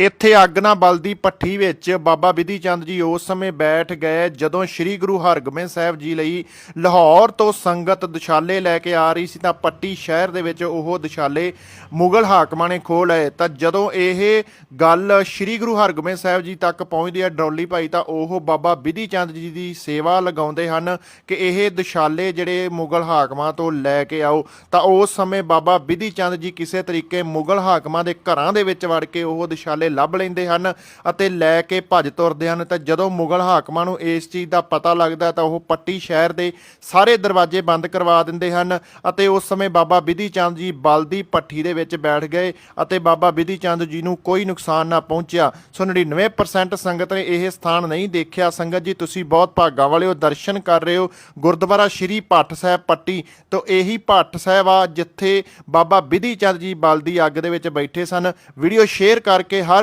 ਇੱਥੇ ਅੱਗ ਨਾ ਬਲਦੀ ਪੱਠੀ ਵਿੱਚ। ਬਾਬਾ ਵਿਧੀ ਚੰਦ ਜੀ ਉਸ ਸਮੇਂ ਬੈਠ ਗਏ ਜਦੋਂ ਸ੍ਰੀ ਗੁਰੂ ਹਰਗੋਬਿੰਦ ਸਾਹਿਬ ਜੀ ਲਈ ਲਾਹੌਰ ਤੋਂ ਸੰਗਤ ਦੁਸ਼ਾਲੇ ਲੈ ਕੇ ਆ ਰਹੀ ਸੀ ਤਾਂ ਪੱਟੀ ਸ਼ਹਿਰ ਦੇ ਵਿੱਚ ਉਹ ਦੁਸ਼ਾਲੇ ਮੁਗਲ ਹਾਕਮਾਂ ਨੇ ਖੋਹ ਲਏ। ਤਾਂ ਜਦੋਂ ਇਹ ਗੱਲ ਸ੍ਰੀ ਗੁਰੂ ਹਰਗੋਬਿੰਦ ਸਾਹਿਬ ਜੀ ਤੱਕ ਪਹੁੰਚਦੀ ਹੈ ਡਰੋਲੀ ਭਾਈ, ਤਾਂ ਉਹ ਬਾਬਾ ਬਿਧੀ ਚੰਦ ਜੀ ਦੀ ਸੇਵਾ ਲਗਾਉਂਦੇ ਹਨ ਕਿ ਇਹ ਦੁਸ਼ਾਲੇ ਜਿਹੜੇ ਮੁਗਲ ਹਾਕਮਾਂ ਤੋਂ ਲੈ ਕੇ ਆਓ। ਤਾਂ ਉਸ ਸਮੇਂ ਬਾਬਾ ਵਿਧੀ ਚੰਦ ਜੀ ਕਿਸੇ ਤਰੀਕੇ ਮੁਗਲ ਹਾਕਮਾਂ ਦੇ ਘਰਾਂ ਦੇ ਵਿੱਚ ਵੜ ਕੇ ਉਹ ਦੁਸ਼ਾਲੇ ਲੱਭ ਲੈਂਦੇ ਹਨ ਅਤੇ ਲੈ ਕੇ ਭੱਜ ਤੁਰਦੇ ਹਨ। ਤਾਂ ਜਦੋਂ ਮੁਗਲ ਹਾਕਮਾਂ ਨੂੰ ਇਸ ਚੀਜ਼ ਦਾ ਪਤਾ ਲੱਗਦਾ ਤਾਂ ਉਹ ਪੱਟੀ ਸ਼ਹਿਰ ਦੇ ਸਾਰੇ ਦਰਵਾਜ਼ੇ ਬੰਦ ਕਰਵਾ ਦਿੰਦੇ ਹਨ ਅਤੇ ਉਸ ਸਮੇਂ ਬਾਬਾ ਬਿਧੀ ਚੰਦ ਜੀ ਬਲਦੀ ਪੱਠੀ ਦੇ ਵਿੱਚ ਬੈਠ ਗਏ ਅਤੇ ਬਾਬਾ ਬਿਧੀ ਚੰਦ ਜੀ ਨੂੰ ਕੋਈ ਨੁਕਸਾਨ ਨਾ ਪਹੁੰਚਿਆ। ਸੋ 99% ਸੰਗਤ ਨੇ ਇਹ ਸਥਾਨ ਨਹੀਂ ਦੇਖਿਆ। ਸੰਗਤ ਜੀ, ਤੁਸੀਂ ਬਹੁਤ ਭਾਗਾਂ ਵਾਲੇ ਹੋ ਦਰਸ਼ਨ ਕਰ ਰਹੇ ਹੋ। ਗੁਰਦੁਆਰਾ ਸ਼੍ਰੀ ਭੱਟ ਸਾਹਿਬ ਪੱਟੀ ਤੋਂ ਇਹੀ ਭੱਟ ਸਾਹਿਬ ਆ, ਜਿੱਥੇ ਬਾਬਾ ਬਿਧੀ ਚੰਦ ਜੀ ਬਲਦੀ ਅੱਗ ਦੇ ਵਿੱਚ ਬੈਠੇ ਸਨ। ਵੀਡੀਓ ਸ਼ੇਅਰ ਕਰਕੇ ਹਰ